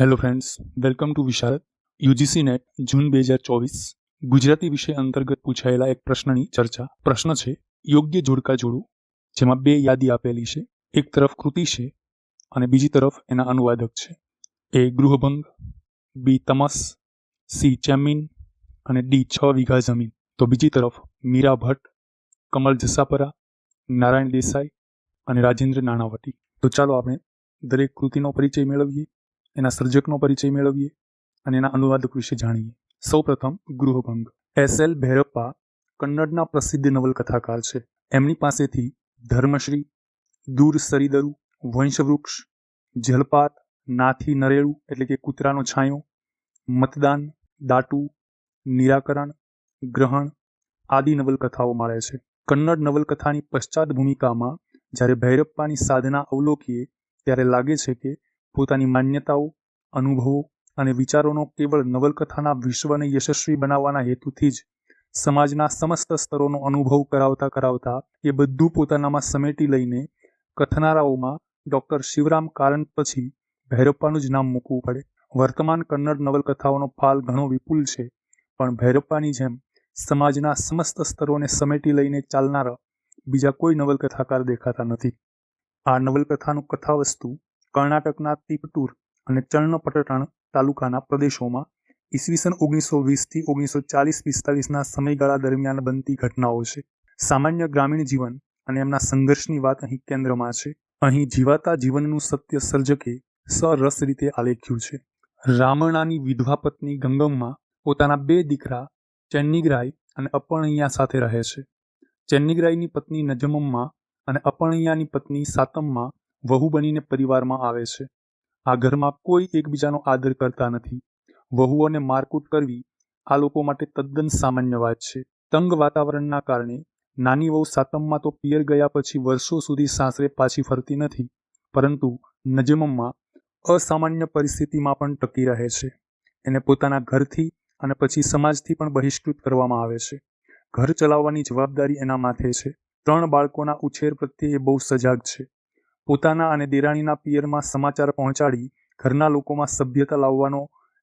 Hello friends welcome to Visharad UGC NET જૂન બે હજાર ચોવીસ ગુજરાતી વિષય અંતર્ગત પૂછાયેલા એક પ્રશ્નની ચર્ચા. પ્રશ્ન છે, યોગ્ય જોડકા જોડું, જેમાં બે યાદી આપેલી છે, એક તરફ કૃતિ છે અને બીજી તરફ એના અનુવાદક છે. એ ગૃહભંગ, બી તમસ, સી ચેમિન અને ડી છ વીઘા જમીન. તો બીજી તરફ મીરા ભટ્ટ, કમલ જસાપરા, નારાયણ દેસાઈ અને રાજેન્દ્ર નાણાવટી. તો ચાલો આપણે દરેક કૃતિનો પરિચય મેળવીએ. એના સર્જકનો પરિચય મેળવીએ અને એના અનુવાદક વિશે જાણીએ. સૌપ્રથમ ગૃહભંગ એસ એલ ભૈરપ્પા કન્નડના પ્રસિદ્ધ નવલકથાકાર છે. એમની પાસેથી ધર્મશ્રી, દૂર સરિદરુ, વંશવૃક્ષ, જલપાત, નાથી નરેળું એટલે કે કૂતરાનો છાંયો, મતદાન, દાટુ, નિરાકરણ, ગ્રહણ આદિ નવલકથાઓ મળે છે. કન્નડ નવલકથાની પશ્ચાત ભૂમિકામાં જ્યારે ભૈરપ્પાની સાધના અવલોકીએ ત્યારે લાગે છે કે પોતાની માન્યતાઓ, અનુભવો અને વિચારોનો કેવળ નવલકથાના વિશ્વને યશસ્વી બનાવવાના હેતુથી જ સમાજના સમસ્ત સ્તરોનો અનુભવ કરાવતા કરાવતા એ બધું પોતાનામાં સમેટી લઈને કથનારાઓમાં ડૉક્ટર શિવરામ કારંત પછી ભૈરપ્પાનું જ નામ મૂકવું પડે. વર્તમાન કન્નડ નવલકથાઓનો ફાલ ઘણો વિપુલ છે, પણ ભૈરપ્પાની જેમ સમાજના સમસ્ત સ્તરોને સમેટી લઈને ચાલનારા બીજા કોઈ નવલકથાકાર દેખાતા નથી. આ નવલકથાનું કથાવસ્તુ કર્ણાટકના તિપટુર અને ચર્ણપટટણ તાલુકાના પ્રદેશોમાં ઈસવીસન ઓગણીસો વીસથી ઓગણીસો ચાલીસ પિસ્તાલીસના સમયગાળા દરમિયાન બનતી ઘટનાઓ છે. સામાન્ય ગ્રામીણ જીવન અને એમના સંઘર્ષની વાત અહીં કેન્દ્રમાં છે. અહીં જીવાતા જીવનનું સત્ય સર્જકે સરસ રીતે આલેખ્યું છે. રામણાની વિધવા પત્ની ગંગમમાં પોતાના બે દીકરા ચેન્નિગરાય અને અપણૈયા સાથે રહે છે. ચેન્નિગરાયની પત્ની નજમમમાં અને અપણૈયાની પત્ની સાતમ્મા વહુ બનીને પરિવારમાં આવે છે. આ ઘરમાં કોઈ એકબીજાનો આદર કરતા નથી. વહુઓને મારકૂટ કરવી આ લોકો માટે તદ્દન સામાન્ય વાત છે. તંગ વાતાવરણના કારણે નાની વહુ સાતમમાં તો પિયર ગયા પછી વર્ષો સુધી સાસરે પાછી ફરતી નથી, પરંતુ નજમમમાં અસામાન્ય પરિસ્થિતિમાં પણ ટકી રહે છે. એને પોતાના ઘરથી અને પછી સમાજથી પણ બહિષ્કૃત કરવામાં આવે છે. ઘર ચલાવવાની જવાબદારી એના માથે છે. ત્રણ બાળકોના ઉછેર પ્રત્યે એ બહુ સજાગ છે. પોતાના અને દેરાણીના પિયરમાં સમાચાર પહોંચાડી ઘરના લોકોમાં સભ્યતા લાવવાનો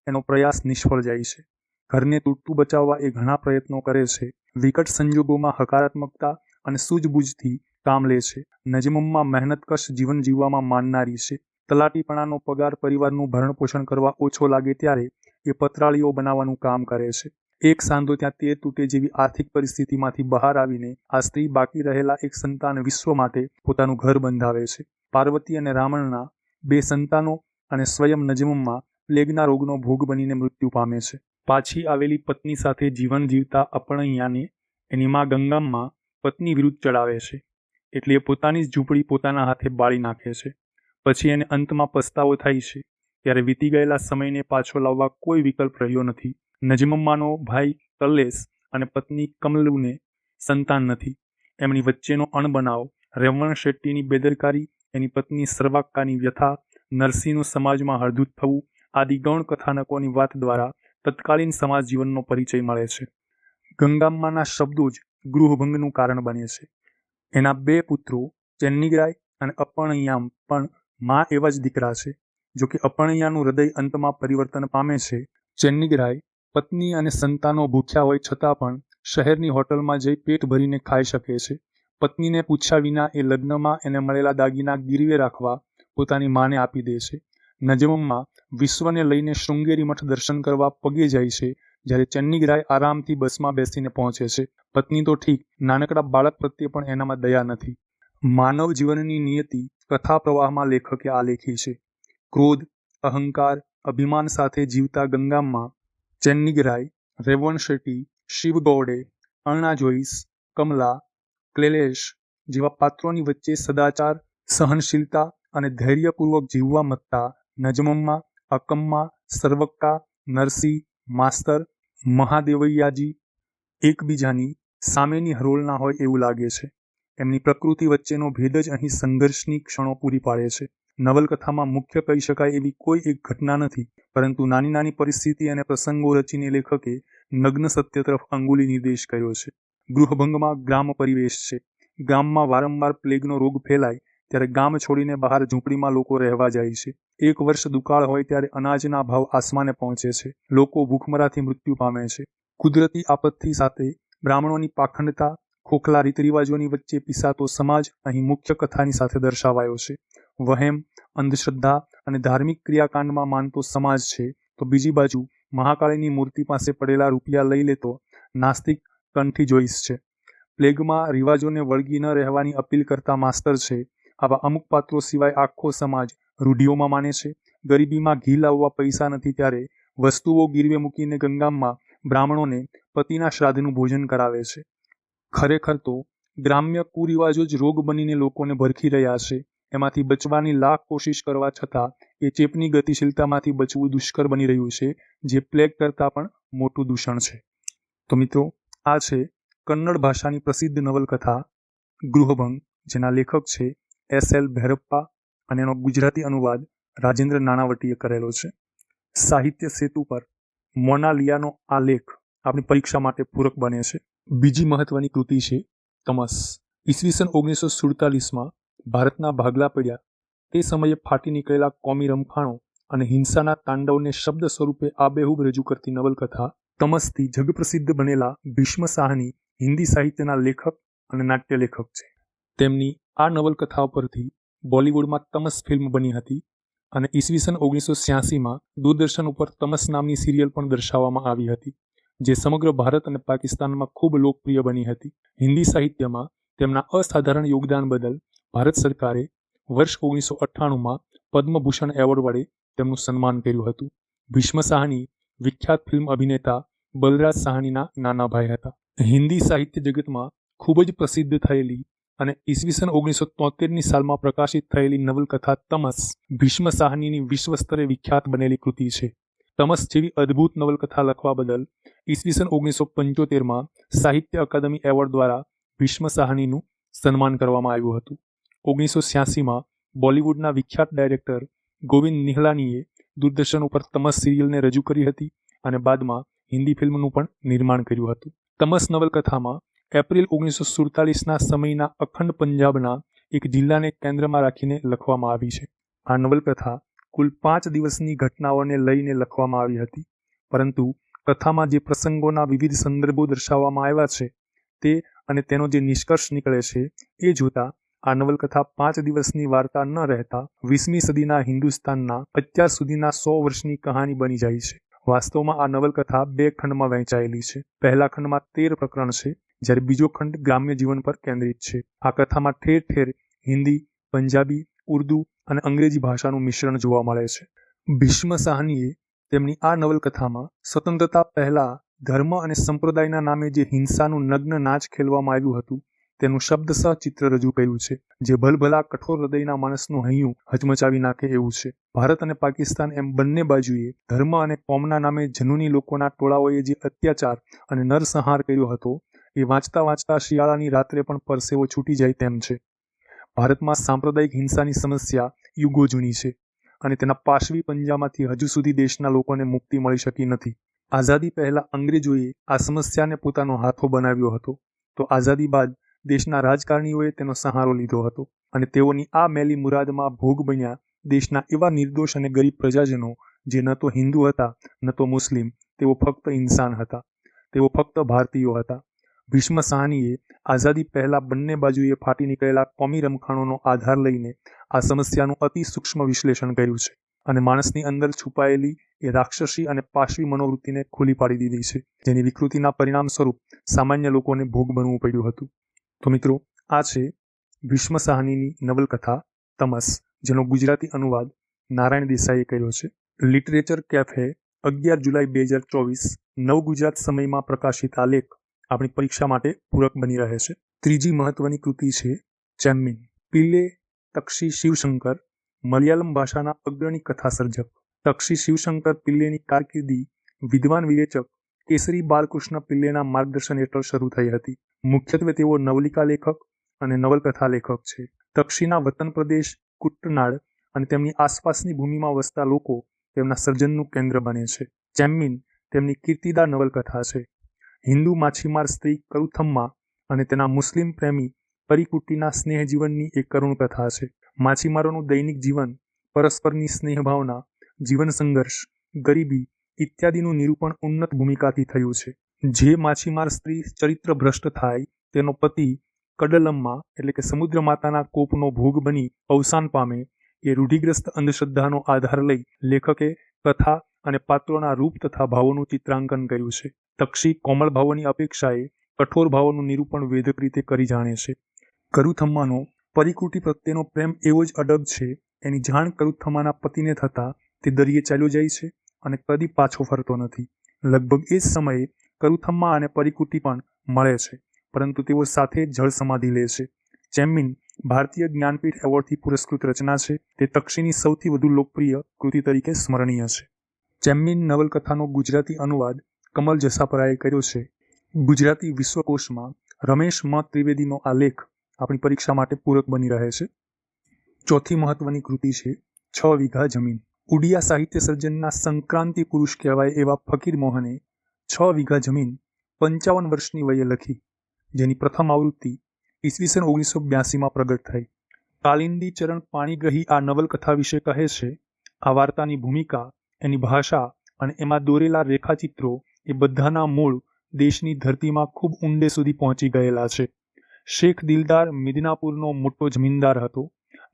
એનો પ્રયાસ નિષ્ફળ જાય છે. ઘરને તૂટતું બચાવવા એ ઘણા પ્રયત્નો કરે છે. વિકટ સંજોગોમાં હકારાત્મકતા અને સૂઝબૂઝથી કામ લે છે. નજમમમાં મહેનતકશ જીવન જીવવામાં માનનારી છે. તલાટીપણાનો પગાર પરિવારનું ભરણપોષણ કરવા ઓછો લાગે ત્યારે એ પતરાળીઓ બનાવવાનું કામ કરે છે. એક સાંધો ત્યાં તે તૂટે જેવી આર્થિક પરિસ્થિતિમાંથી બહાર આવીને આ સ્ત્રી બાકી રહેલા એક સંતાન વિશ્વ માટે પોતાનું ઘર બંધાવે છે. પાર્વતી અને રાવણના બે સંતાનો અને સ્વયં નજમમાં પ્લેગના રોગનો ભોગ બનીને મૃત્યુ પામે છે. પાછી આવેલી પત્ની સાથે જીવન જીવતા અપણૈયાને એની માં ગંગામમાં પત્ની વિરુદ્ધ ચડાવે છે. એટલે એ પોતાની જ ઝૂંપડી પોતાના હાથે બાળી નાખે છે. પછી એને અંતમાં પસ્તાવો થાય છે. ત્યારે વીતી ગયેલા સમયને પાછો લાવવા કોઈ વિકલ્પ રહ્યો નથી. નજમમ્માનો ભાઈ કલ્લેશ અને પત્ની કમલુને સંતાન નથી. એમની વચ્ચેનો અણબનાવ, રેવણ શેટ્ટીની બેદરકારી, એની પત્ની સર્વાક્કાની વ્યથા, નરસિંહનું સમાજમાં હળદૂત થવું આદિ ગૌણ કથાનકોની વાત દ્વારા તત્કાલીન સમાજ જીવનનો પરિચય મળે છે. ગંગામ્માના શબ્દો જ ગૃહભંગનું કારણ બને છે. એના બે પુત્રો ચેન્નીગરાય અને અપણૈયામ પણ મા એવા જ દીકરા છે. જોકે કે હૃદય અંતમાં પરિવર્તન પામે છે, ચેન્નિગરાય પત્ની અને સંતાનો ભૂખ્યા હોય છતાં પણ શહેરની હોટલમાં જઈ પેટ ભરીને ખાઈ શકે છે. પત્નીને પૂછ્યા વિના એ લગ્નમાં એને મળેલા દાગીના ગીરવે રાખવા પોતાની માને આપી દે છે. નજમમાં વિશ્વને લઈને શૃંગેરી મઠ દર્શન કરવા પગે જાય છે, જ્યારે ચન્નીગ્રાય આરામથી બસમાં બેસીને પહોંચે છે. પત્ની તો ઠીક, નાનકડા બાળક પ્રત્યે પણ એનામાં દયા નથી. માનવ જીવનની નિયતિ કથા પ્રવાહમાં લેખકે આલેખી છે. ક્રોધ, અહંકાર, અભિમાન સાથે જીવતા ગંગામાં ચેન્નિગરાય રેવણ શેટ્ટી, શિવ ગૌડે અર્ણા જોઈસ, કમલા, ક્લેલેશ જેવા પાત્રોની વચ્ચે સદાચાર, સહનશીલતા અને ધૈર્યપૂર્વક જીવવા મત્તા નજમમ્મા અકમ્મા સર્વક્કા નરસિંહ માસ્તર, મહાદેવૈયાજી એકબીજાની સામેની હરોળના હોય એવું લાગે છે. એમની પ્રકૃતિ વચ્ચેનો ભેદ જ અહીં સંઘર્ષની ક્ષણો પૂરી પાડે છે. નવલકથામાં મુખ્ય કહી શકાય એવી કોઈ એક ઘટના નથી, પરંતુ નાની નાની પરિસ્થિતિ અને પ્રસંગો રચીને લેખકે નગ્ન સત્ય તરફ અંગુલી નિર્દેશ કર્યો છે. ગૃહભંગમાં ગ્રામ પરિવેશ છે. ગામમાં વારંવાર પ્લેગનો રોગ ફેલાય, ત્યારે ગામ છોડીને બહાર ઝૂંપડીમાં લોકો રહેવા જાય છે. એક વર્ષ દુકાળ હોય ત્યારે અનાજના ભાવ આસમાને પહોંચે છે. લોકો ભૂખમરાથી મૃત્યુ પામે છે. કુદરતી આપત્તિ સાથે બ્રાહ્મણોની પાખંડતા, ખોખલા રીત રિવાજોની વચ્ચે પીસાતો સમાજ અહીં મુખ્ય કથાની સાથે દર્શાવાયો છે. વહેમ, અંધશ્રદ્ધા અને ધાર્મિક ક્રિયાકાંડમાં માનતો સમાજ છે, તો બીજી બાજુ મહાકાળીની મૂર્તિ પાસે પડેલા રૂપિયા લઈ લેતો નાસ્તિક કંઠી જોઈશ છે. પ્લેગમાં રિવાજોને વળગી ન રહેવાની અપીલ કરતા માસ્તર છે, આવા અમુક પાત્રો સિવાય આખો સમાજ રૂઢિઓમાં માને છે. ગરીબીમાં ઘી લાવવા પૈસા નથી ત્યારે વસ્તુઓ ગીરવે મૂકીને ગંગામમાં બ્રાહ્મણોને પતિના શ્રાદ્ધનું ભોજન કરાવે છે. ખરેખર તો ગ્રામ્ય કુરિવાજો જ રોગ બનીને લોકોને ભરખી રહ્યા છે. એમાંથી બચવાની લાખ કોશિશ કરવા છતાં એ ચેપની ગતિશીલતામાંથી બચવું દુષ્કર બની રહ્યું છે, જે પ્લેગ કરતાં પણ મોટું દૂષણ છે. તો મિત્રો, આ છે કન્નડ ભાષાની પ્રસિદ્ધ નવલકથા ગૃહભંગ, જેના લેખક છે એસ એલ ભૈરપ્પા અને એનો ગુજરાતી અનુવાદ રાજેન્દ્ર નાણાવટીએ કરેલો છે. સાહિત્ય સેતુ પર મોનાલિયાનો આ લેખ આપણી પરીક્ષા માટે પૂરક બને છે. બીજી મહત્વની કૃતિ છે, તમસ. ઈસવીસન ઓગણીસો સુડતાલીસમાં ભારતના ભાગલા પડ્યા. તે સમયે ફાટી નીકળેલા કોમી રમખાણો અને હિંસાના તાંડવને શબ્દ સ્વરૂપે આબેહૂબ રજૂ કરતી નવલકથા તમસથી જગપ્રસિદ્ધ બનેલા ભીષ્મ શાહની હિન્દી સાહિત્યના લેખક અને નાટ્ય લેખક છે. તેમની આ નવલકથાઓ પરથી બોલિવૂડમાં તમસ ફિલ્મ બની હતી અને ઈસવીસન ઓગણીસો છ્યાસીમાં દૂરદર્શન ઉપર તમસ નામની સિરિયલ પણ દર્શાવવામાં આવી હતી, જે સમગ્ર ભારત અને પાકિસ્તાનમાં ખૂબ લોકપ્રિય બની હતી. હિન્દી સાહિત્યમાં તેમના અસાધારણ યોગદાન બદલ ભારત સરકારે વર્ષ ઓગણીસો અઠ્ઠાણુંમાં પદ્મભૂષણ એવોર્ડ વડે તેમનું સન્માન કર્યું હતું. ભીષ્મ સાહની વિખ્યાત ફિલ્મ અભિનેતા બલરાજ સાહનીના નાના ભાઈ હતા. હિન્દી સાહિત્ય જગતમાં ખૂબ જ પ્રસિદ્ધ થયેલી અને ઈસવીસન ઓગણીસો તોતેરની સાલમાં પ્રકાશિત થયેલી નવલકથા તમસ ભીષ્મ સાહનીની વિશ્વ સ્તરે વિખ્યાત બનેલી કૃતિ છે. તમસ જેવી અદ્ભુત નવલકથા લખવા બદલ ઈસવીસન ઓગણીસો પંચોતેરમાં સાહિત્ય અકાદમી એવોર્ડ દ્વારા ભીષ્મ સાહનીનું સન્માન કરવામાં આવ્યું હતું. ઓગણીસો છ્યાસીમાં બોલિવૂડના વિખ્યાત ડાયરેક્ટર ગોવિંદ નિહલાનીએ દૂરદર્શન ઉપર તમસ સિરિયલને રજૂ કરી હતી અને બાદમાં હિન્દી ફિલ્મનું પણ નિર્માણ કર્યું હતું. તમસ નવલકથામાં એપ્રિલ ઓગણીસો સુડતાલીસના સમયના અખંડ પંજાબના એક જિલ્લાને કેન્દ્રમાં રાખીને લખવામાં આવી છે. આ નવલકથા કુલ પાંચ દિવસની ઘટનાઓને લઈને લખવામાં આવી હતી, પરંતુ કથામાં જે પ્રસંગોના વિવિધ સંદર્ભો દર્શાવવામાં આવ્યા છે તે અને તેનો જે નિષ્કર્ષ નીકળે છે એ જોતા આ નવલકથા પાંચ દિવસની વાર્તા ન રહેતા વીસમી સદીના હિન્દુસ્તાનના અત્યાર સુધીના સો વર્ષની કહાની બની જાય છે. વાસ્તવમાં આ નવલકથા બે ખંડમાં વહેંચાયેલી છે. પહેલા ખંડમાં તેર પ્રકરણ છે, જ્યારે બીજો ખંડ ગ્રામ્ય જીવન પર કેન્દ્રિત છે. આ કથામાં ઠેર ઠેર હિન્દી, પંજાબી, ઉર્દુ અને અંગ્રેજી ભાષાનું મિશ્રણ જોવા મળે છે. ભીષ્મ સાહનીએ તેમની આ નવલકથામાં સ્વતંત્રતા પહેલા ધર્મ અને સંપ્રદાયના નામે જે હિંસાનું નગ્ન નાચ ખેલવામાં આવ્યું હતું તેનું શબ્દસહ ચિત્ર રજૂ કર્યું છે, જે ભલભલા કઠોર હૃદયના માણસનું હૈયું હચમચાવી નાખે એવું છે. ભારત અને પાકિસ્તાન એમ બંને બાજુએ ધર્મ અને કોમના નામે જનૂની લોકોના ટોળાઓએ જે અત્યાચાર અને નરસંહાર કર્યો હતો, એ વાંચતા વાંચતા શિયાળાની રાત્રે પણ પરસેવો છૂટી જાય તેમ છે. ભારતમાં સાંપ્રદાયિક હિંસાની સમસ્યા યુગો જૂની છે અને તેના પાશવી પંજામાંથી હજુ સુધી દેશના લોકોને મુક્તિ મળી શકી નથી. આઝાદી પહેલા અંગ્રેજોએ આ સમસ્યાને પોતાનો હાથો બનાવ્યો હતો. તો આઝાદી બાદ દેશના રાજકારણીઓએ તેનો સહારો લીધો હતો અને તેઓની આ મેલી મુરાદમાં ભોગ બન્યા દેશના એવા નિર્દોષ અને ગરીબ પ્રજાજનો જે ન તો હિન્દુ હતા, ન તો મુસ્લિમ, તેઓ ફક્ત ઇન્સાન હતા. તેઓ ફક્ત ભારતીયો હતા. ભીષ્મ સાહનીએ આઝાદી પહેલાં બંને બાજુએ ફાટી નીકળેલા કોમી રમખાણોનો આધાર લઈને આ સમસ્યાનું અતિ સૂક્ષ્મ વિશ્લેષણ કર્યું છે અને માણસની અંદર છુપાયેલી એ રાક્ષસી અને પાશવી મનોવૃત્તિને ખુલ્લી પાડી દીધી છે, જેની વિકૃતિના પરિણામ સ્વરૂપ સામાન્ય લોકોને ભોગ બનવું પડ્યું હતું. તો મિત્રો, આ છે ભીષ્મ સાહનીની નવલકથા તમસ, જેનો ગુજરાતી અનુવાદ નારાયણ દેસાઈએ કર્યો છે. લિટરેચર કેફે અગિયાર જુલાઈ બે હજાર ચોવીસ, નવ ગુજરાત સમયમાં પ્રકાશિત આ લેખ આપણી પરીક્ષા માટે પૂરક બની રહે છે. ત્રીજી મહત્વની કૃતિ છે ચેમ્મિન પિલ્લે તક્ષી શિવશંકર, મલયાલમ ભાષાના અગ્રણી કથા સર્જક તક્ષી શિવશંકર પિલ્લેની કારકિર્દી વિદ્વાન વિવેચક કેસરી બાલકૃષ્ણ પિલ્લેના માર્ગદર્શન હેઠળ શરૂ થઈ હતી. મુખ્યત્વે તેઓ નવલિકા લેખક અને નવલકથા લેખક છે. તક્ષીના વતન પ્રદેશ કુટનાળ અને તેમની આસપાસની ભૂમિમાં વસતા લોકો તેમના સર્જનનું કેન્દ્ર બને છે. ચેમ્મિન તેમની કીર્તિદા નવલકથા છે. હિન્દુ માછીમાર સ્ત્રી કરુથમ્મા અને તેના મુસ્લિમ પ્રેમી પરિકુટીના સ્નેહ જીવનની એક કરુણ કથા છે. માછીમારોનું દૈનિક જીવન, પરસ્પરની સ્નેહ ભાવના જીવન સંઘર્ષ, ગરીબી ઇત્યાદિનું નિરૂપણ ઉન્નત ભૂમિકાથી થયું છે. જે માછીમાર સ્ત્રી ચરિત્ર ભ્રષ્ટ થાય, તેનો પતિ કડલમમાં, એટલે કે સમુદ્ર માતાના કોપનો ભોગ બની અવસાન પામે, એ રૂઢિગ્રસ્ત અંધશ્રદ્ધાનો આધાર લઈ લેખકે કથા અને પાત્રોના રૂપ તથા ભાવોનું ચિત્રાંકન કર્યું છે. તક્ષી કોમળ ભાવોની અપેક્ષાએ કઠોર ભાવોનું નિરૂપણ વેધક રીતે કરી જાણે છે. કરુથમ્માનો પરિકુટી પ્રત્યેનો પ્રેમ એવો જ અડગ છે, એની જાણ કરુથમ્માના પતિને થતાં તે દરિયે ચાલ્યો જાય છે અને કદી પાછો ફરતો નથી. લગભગ એ જ સમયે કરુથમ્મા અને પરિકૃતિ પણ મળે છે. પરંતુ તેઓ સાથે જળ સમાધિ લે છે. ચેમ્મિન ભારતીય જ્ઞાનપીઠ એવોર્ડથી પુરસ્કૃત રચના છે. તે તક્ષીની સૌથી વધુ લોકપ્રિય કૃતિ તરીકે સ્મરણીય છે. ચેમ્મિન નવલકથાનો ગુજરાતી અનુવાદ કમલ જસાપરાએ કર્યો છે. ગુજરાતી વિશ્વકોશમાં રમેશ મ ત્રિવેદીનો આ લેખ આપણી પરીક્ષા માટે પૂરક બની રહે છે. ચોથી મહત્વની કૃતિ છે, છ વીઘા જમીન. ઉડિયા સાહિત્ય સર્જનના સંક્રાંતિ પુરુષ કહેવાય એવા ફકીર મોહને છ વીઘા જમીન પંચાવન વર્ષની વયે લખી, જેની પ્રથમ આવૃત્તિ ઈસવીસન ઓગણીસો બ્યાસીમાં પ્રગટ થઈ. કાલિંદી ચરણ પાણીગ્રહી આ નવલકથા વિશે કહે છે, આ વાર્તાની ભૂમિકા, એની ભાષા અને એમાં દોરેલા રેખાચિત્રો એ બધાના મૂળ દેશની ધરતીમાં ખૂબ ઊંડે સુધી પહોંચી ગયેલા છે. શેખ દિલદાર મિદનાપુરનો મોટો જમીનદાર હતો.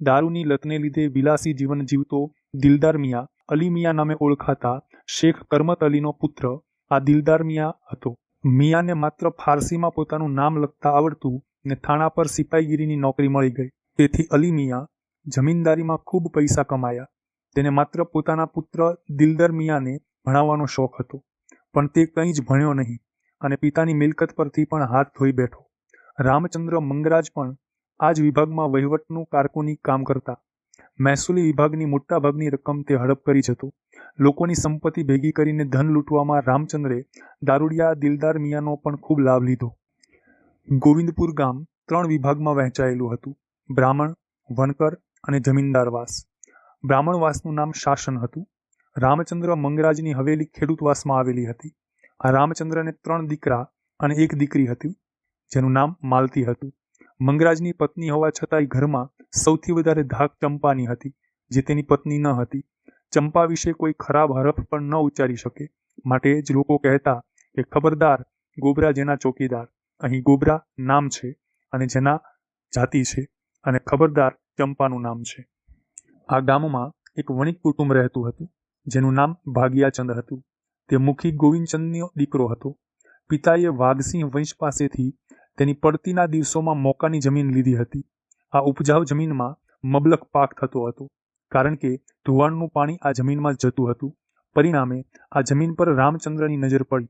દારૂની લતને લીધે વિલાસી જીવન જીવતો દિલદાર મિયા અલી મિયા નામે ઓળખાતા શેખ કરમત અલીનો પુત્ર આ દિલદાર મિયા હતો. મિયાને માત્ર ફારસીમાં પોતાનું નામ લખતા આવડતું ને થાણા પર સિપાહીગીરીની નોકરી મળી ગઈ. તેથી અલી મિયા જમીનદારીમાં ખૂબ પૈસા કમાયા. તેને માત્ર પોતાના પુત્ર દિલદાર મિયાને ભણાવવાનો શોખ હતો. પણ તે કંઈ જ ભણ્યો નહીં અને પિતાની મિલકત પરથી પણ હાથ ધોઈ બેઠો. રામચંદ્ર મંગરાજ પણ આ જ વિભાગમાં વહીવટનું કારકુની કામ કરતા મહેસૂલી વિભાગની મોટાભાગની રકમ તે હડપ કરી જતો. લોકોની સંપત્તિ ભેગી કરીને ધન લૂંટવામાં રામચંદ્રે દારૂડિયા દિલદાર મિયાનો પણ ખૂબ લાભ લીધો. ગોવિંદપુર ગામ ત્રણ વિભાગમાં વહેંચાયેલું હતું. બ્રાહ્મણ વનકર અને જમીનદારવાસ બ્રાહ્મણવાસનું નામ શાસન હતું. રામચંદ્ર મંગરાજની હવેલી ખેડૂતવાસમાં આવેલી હતી. આ રામચંદ્રને ત્રણ દીકરા અને એક દીકરી હતી, જેનું નામ માલતી હતું. મંગરાજની પત્ની હોવા છતાંય ઘરમાં સૌથી વધારે ધાક ચંપાની હતી, જે તેની પત્ની ન હતી. ચંપા વિશે કોઈ ખરાબ હરફ પણ ન ઉચ્ચારી શકે. માટે જ લોકો કહેતા કે, ખબરદાર, ગોબરા જેના ચોકીદાર. અહીં ગોબરા નામ છે અને જેના જાતિ છે અને ખબરદાર ચંપાનું નામ છે. આ ગામમાં એક વણિક કુટુંબ રહેતું હતું, જેનું નામ ભાગિયાચંદ હતું. તે મુખી ગોવિંદચંદનો દીકરો હતો. પિતાએ વાઘસિંહ વંશ પાસેથી તેની પડતીના દિવસોમાં મોકાની જમીન લીધી હતી. આ ઉપજાઉ જમીનમાં મબલક પાક થતો હતો, કારણ કે ધોવાણનું પાણી આ જમીનમાં જતું હતું. પરિણામે આ જમીન પર રામચંદ્રની નજર પડી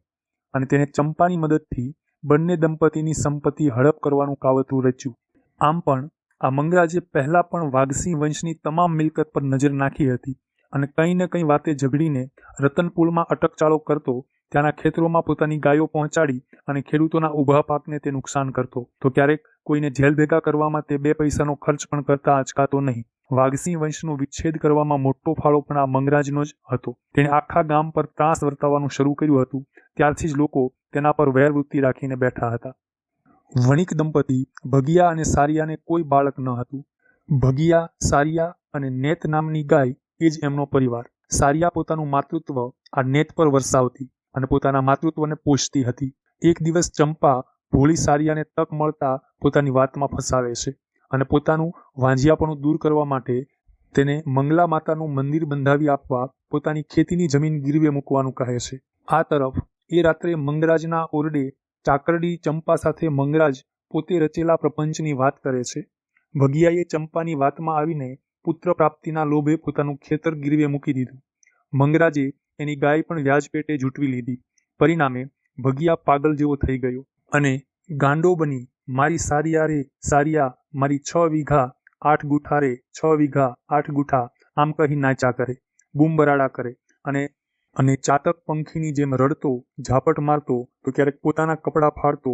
અને તેને ચંપાની મદદથી બંને દંપતીની સંપત્તિ હડપ કરવાનું કાવતરું રચ્યું. આમ પણ આ મંગરાજે પહેલાં પણ વાઘસિંહ વંશની તમામ મિલકત પર નજર નાખી હતી. અને કંઈ ને કંઈ વાતે ઝઘડીને રતનપુલમાં અટકચાળો કરતો, ત્યાંના ખેતરોમાં પોતાની ગાયો પહોંચાડી અને ખેડૂતોના ઊભા પાકને તે નુકસાન કરતો. તો ક્યારેક કોઈને જેલ ભેગા કરવામાં તે બે પૈસાનો ખર્ચ પણ કરતા અચકાતો નહીં. વાઘસિંહ વંશનો વિચ્છેદ કરવામાં મોટો ફાળો પણ આ મંગરાજનો જ હતો. તેણે આખા ગામ પર ત્રાસ વર્તાવવાનું શરૂ કર્યું હતું. ત્યારથી જ લોકો તેના પર વેરવૃત્તિ રાખીને બેઠા હતા. વણિક દંપતી ભગિયા અને સારિયાને કોઈ બાળક ન હતું. ભગિયા, સારિયા અને નેત નામની ગાય એ જ એમનો પરિવાર. સારિયા પોતાનું માતૃત્વ આ નેત પર વરસાવતી અને પોતાના માતૃત્વને પોષતી હતી. એક દિવસ ચંપા ભોળી સારિયાને તક મળતા પોતાની વાતમાં ફસાવે છે અને પોતાનું વાંજિયાપણું દૂર કરવા માટે તેને મંગલા માતાનું મંદિર બંધાવી આપવા પોતાની ખેતીની જમીન ગીરવે મૂકવાનું કહે છે. આ તરફ એ રાત્રે મંગરાજના ઓરડે ચાકરડી ચંપા સાથે મંગરાજ પોતે રચેલા પ્રપંચની વાત કરે છે. ભગિયાએ ચંપાની વાતમાં આવીને પુત્ર પ્રાપ્તિના લોભે પોતાનું ખેતર ગીરવે મૂકી દીધું. મંગરાજે એની ગાય પણ વ્યાજ પેટે જૂટવી લીધી. પરિણામે ભગિયા પાગલ જેવો થઈ ગયો અને ગાંડો બની મારી સારિયા રે સારિયા, મારી છ વીઘા, આઠ ગુઠા રે છ વીઘા, આઠ ગુઠા આમ કહી નાચા કરે, બૂમબરાડા કરે અને અને ચાતક પંખીની જેમ રડતો, ઝાપટ મારતો, તો ક્યારેક પોતાના કપડાં ફાડતો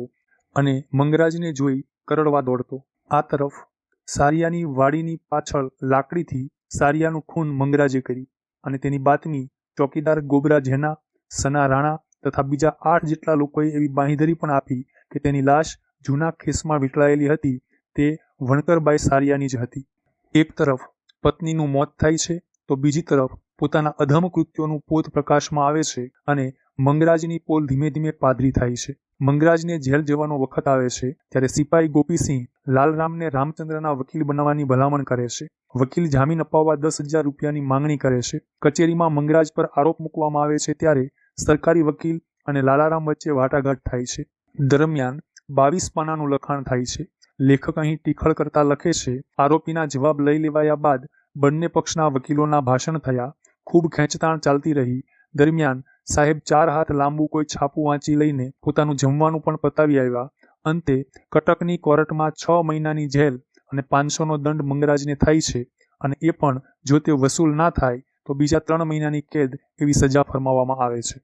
અને મંગરાજને જોઈ કરડવા દોડતો. આ તરફ સારિયાની વાડીની પાછળ લાકડીથી સારિયાનું ખૂન મંગરાજે કરી અને તેની બાતમી ચોકીદાર ગોબરા જેના, સના રાણા તથા બીજા આઠ જેટલા લોકોએ એવી બાંહીધરી પણ આપી કે તેની લાશ જૂના ખેસમાં વીંટળાયેલી હતી, તે વણકરબાઈ સારિયાની જ હતી. એક તરફ પત્નીનું મોત થાય છે, તો બીજી તરફ પોતાના અધમ કૃત્યોનું પોત પ્રકાશમાં આવે છે અને મંગરાજની પોલ ધીમે ધીમે પાદરી થાય છે. મંગરાજને જેલ જવાનો વખત આવે છે, ત્યારે સિપાહી ગોપીસિંહ લાલરામને રામચંદ્રના વકીલ બનાવવાની ભલામણ કરે છે. વકીલ જામીન અપાવવા દસ હજાર રૂપિયાની માંગણી કરે છે. કચેરીમાં મંગરાજ પર આરોપ મૂકવામાં આવે છે ત્યારે સરકારી વકીલ અને લાલારામ વચ્ચે વાટાઘાટ થાય છે. દરમિયાન બાવીસ પાનાનું લખાણ થાય છે. લેખક અહીં ટીખળ કરતા લખે છે, આરોપીના જવાબ લઈ લેવાયા બાદ બંને પક્ષના વકીલોના ભાષણ થયા. ખૂબ ખેંચતાણ ચાલતી રહી. દરમિયાન સાહેબ ચાર હાથ લાંબુ કોઈ છાપું વાંચી લઈને પોતાનું જમવાનું પણ પતાવી આવ્યા. અંતે કટકની કોર્ટમાં છ મહિનાની જેલ અને પાંચસોનો દંડ મંગરાજને થાય છે અને એ પણ જો તે વસૂલ ના થાય, તો બીજા ત્રણ મહિનાની કેદ એવી સજા ફરમાવવામાં આવે છે.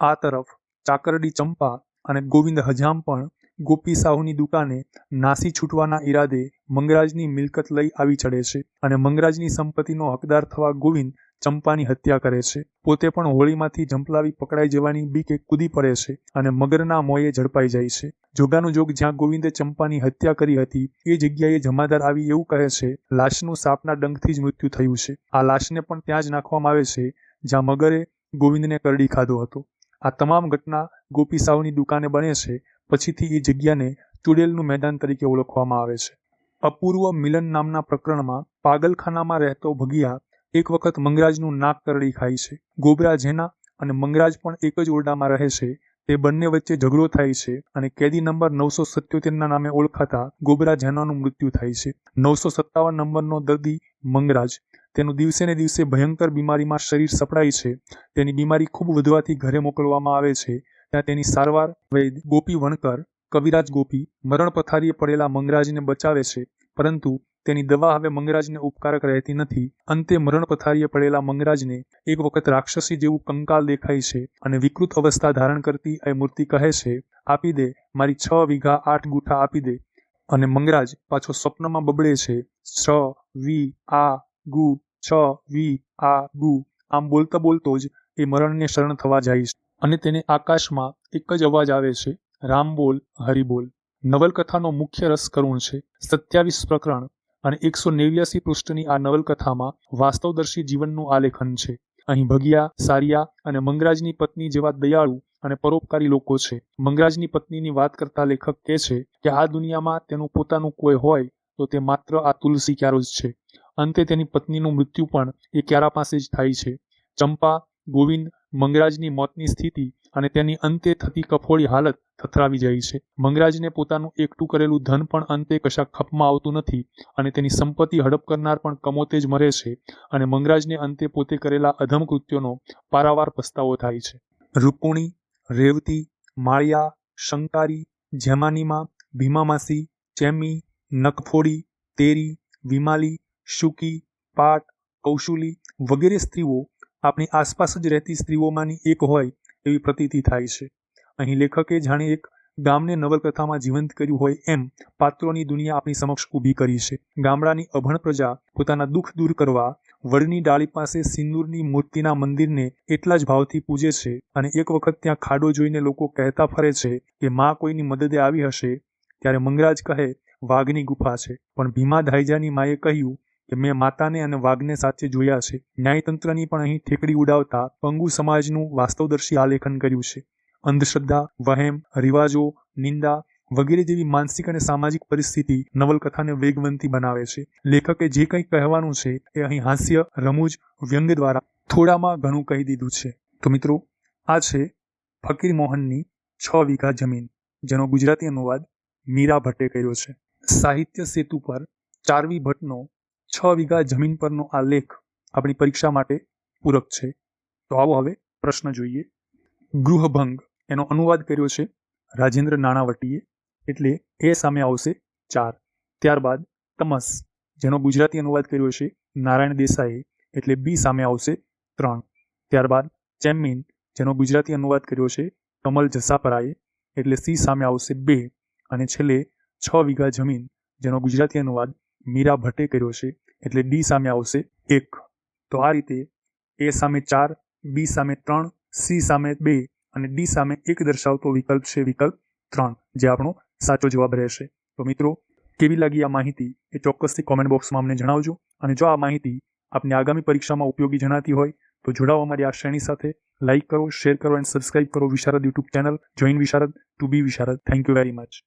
આ તરફ ચાકરડી ચંપા અને ગોવિંદ હજામ પણ ગોપી સાહુની દુકાને નાસી છૂટવાના ઈરાદે મંગરાજની મિલકત લઈ આવી ચડે છે અને મંગરાજની સંપત્તિનો હકદાર થવા ગોવિંદ ચંપાની હત્યા કરે છે. પોતે પણ હોળીમાંથી ઝંપલાવી પકડાઈ જવાની બીકે કૂદી પડે છે અને મગરના મોયે ઝડપાઈ જાય છે. જોગાનું જોગ જ્યાં ગોવિંદે ચંપાની હત્યા કરી હતી, એ જગ્યાએ જમાદાર આવી એવું કહે છે, લાશનું સાપના ડંખથી જ મૃત્યુ થયું છે. આ લાશને પણ ત્યાં જ નાખવામાં આવે છે, જ્યાં મગરે ગોવિંદને કરડી ખાધો હતો. આ તમામ ઘટના ગોપી સાવની દુકાને બને છે, પછીથી એ જગ્યાને ચુડેલનું મેદાન તરીકે ઓળખવામાં આવે છે. અપૂર્વ મિલન નામના પ્રકરણમાં પાગલખાનામાં રહેતો ભગિયા એક વખત મંગરાજનું નાક કરડી ખાય છે. ગોબરા જેના અને મંગરાજ પણ એક જ ઓરડામાં રહે છે. તે બંને વચ્ચે ઝઘડો થાય છે અને કેદી નંબર નવસો સત્યોતેરના નામે ઓળખાતા ગોબરા જેનાનું મૃત્યુ થાય છે. નવસો સત્તાવન નંબરનો દર્દી મંગરાજ. તેનું દિવસે ને દિવસે ભયંકર બીમારીમાં શરીર સપડાય છે. તેની બીમારી ખૂબ વધવાથી ઘરે મોકલવામાં આવે છે. ત્યાં તેની સારવાર વૈદ ગોપી વણકર, કવિરાજ ગોપી, મરણ પથારીએ પડેલા મંગરાજને બચાવે છે. પરંતુ તેની દવા હવે મંગરાજને ઉપકારક રહેતી નથી. અંતે મરણ પથારીએ પડેલા મંગરાજને એક વખત રાક્ષસી જેવું કંકાલ દેખાય છે અને વિકૃત અવસ્થા ધારણ કરતી એ મૂર્તિ કહે છે, આપી દે, મારી છ વીઘા આઠ ગુઠા આપી દે. અને મંગરાજ પાછો સ્વપ્નમાં બબડે છે, છ વી આ ગુ, છ વી આ ગુ. આમ બોલતા બોલતો જ એ મરણને શરણ થવા જાય છે. અને તેને આકાશમાં એક જ અવાજ આવે છે, રામ બોલ હરિબોલ નવલકથાનો મુખ્ય રસ કરુણ છે. સત્યાવીસ પ્રકરણ અને એકસો નેવ્યાસી પૃષ્ઠની આ નવલકથામાં વાસ્તવદર્શી જીવનનું આલેખન છે. અહીં ભગિયા, સારિયા અને મંગરાજની પત્ની જેવા દયાળુ અને પરોપકારી લોકો છે. મંગરાજની પત્નીની વાત કરતા લેખક કહે છે કે, આ દુનિયામાં તેનું પોતાનું કોઈ હોય તો તે માત્ર આ તુલસી ક્યારો જ છે. અંતે તેની પત્નીનું મૃત્યુ પણ એ ક્યારા પાસે જ થાય છે. ચંપા, ગોવિંદ મંગરાજની મોતની સ્થિતિ અને તેની અંતે થતી કફોડી હાલત થથરાવી જાય છે. મંગરાજને પોતાનું એકઠું કરેલું ધન પણ અંતે કશા ખપમાં આવતું નથી અને તેની સંપત્તિ હડપ કરનાર પણ કમોતે જ મરે છે અને મંગરાજને અંતે પોતે કરેલા અધમ કૃત્યોનો પારાવાર પસ્તાવો થાય છે. રૂપુણી, રેવતી, માળિયા, શંકારી, જેમાનીમાં, ભીમામાસી, ચેમી નખફોડી તેરી, વિમાલી, શુકી, પાટ, કૌશુલી વગેરે સ્ત્રીઓ આપણી આસપાસ જ રહેતી સ્ત્રીઓમાંની એક હોય એવી પ્રતીતિ થાય છે. અહીં લેખકે જાણે એક ગામને નવલકથામાં જીવંત કર્યું હોય એમ પાત્રોની દુનિયા આપણી સમક્ષ ઊભી કરી છે. ગામડાની અભણ પ્રજા પોતાના દુઃખ દૂર કરવા વડની ડાળી પાસે સિંદૂરની મૂર્તિના મંદિરને એટલા જ ભાવથી પૂજે છે અને એક વખત ત્યાં ખાડો જોઈને લોકો કહેતા ફરે છે કે માં કોઈની મદદે આવી હશે ત્યારે મંગરાજ કહે, વાઘની ગુફા છે. પણ ભીમા ધાઈજાની માએ કહ્યું કે મેં માતાને અને વાઘને સાચે જોયા છે. ન્યાયતંત્રની પણ અહીં ઠેકડી ઉડાવતા પંગુ સમાજનું વાસ્તવદર્શી આલેખન કર્યું છે. અંધશ્રદ્ધા, વહેમ, રિવાજો, નિંદા વગેરે જેવી માનસિક અને સામાજિક પરિસ્થિતિ નવલકથાને વેગવંતી બનાવે છે. લેખકે જે કંઈ કહેવાનું છે એ અહીં હાસ્ય, રમૂજ, વ્યંગ દ્વારા થોડામાં ઘણું કહી દીધું છે. તો મિત્રો, આ છે ફકીર મોહનની છ વીઘા જમીન, જેનો ગુજરાતી અનુવાદ મીરા ભટ્ટે કર્યો છે. સાહિત્ય સેતુ પર ચારવી ભટ્ટનો છ વીઘા જમીન પરનો આ લેખ આપણી પરીક્ષા માટે પૂરક છે. તો આવો હવે પ્રશ્ન જોઈએ. ગૃહભંગ એનો અનુવાદ કર્યો છે રાજેન્દ્ર નાણાવટીએ, એટલે એ સામે આવશે ચાર. ત્યારબાદ તમસ, જેનો ગુજરાતી અનુવાદ કર્યો છે નારાયણ દેસાઈએ, એટલે બી સામે આવશે ત્રણ. ત્યારબાદ ચેમ્મીન, જેનો ગુજરાતી અનુવાદ કર્યો છે કમલ જસાપરાએ, એટલે સી સામે આવશે બે. અને છેલ્લે છ વીઘા જમીન, જેનો ગુજરાતી અનુવાદ મીરા ભટ્ટે કર્યો છે એટલે ડી સામે આવશે એક. તો આ રીતે એ સામે ચાર, બી સામે ત્રણ, સી સામે બે અને ડી સામે એક દર્શાવતો વિકલ્પ છે વિકલ્પ ત્રણ, જે આપણો સાચો જવાબ રહેશે. તો મિત્રો, કેવી લાગી આ માહિતી? એ ચોક્કસથી કોમેન્ટ બોક્સમાં અમને જણાવજો. અને જો આ માહિતી આપને આગામી પરીક્ષામાં ઉપયોગી જણાતી હોય, તો જોડાઓ અમારી આ શ્રેણી સાથે લાઇક કરો શેર કરો એન્ડ સબસ્ક્રાઇબ કરો Visharad YouTube channel join Visharad to be Visharad thank you very much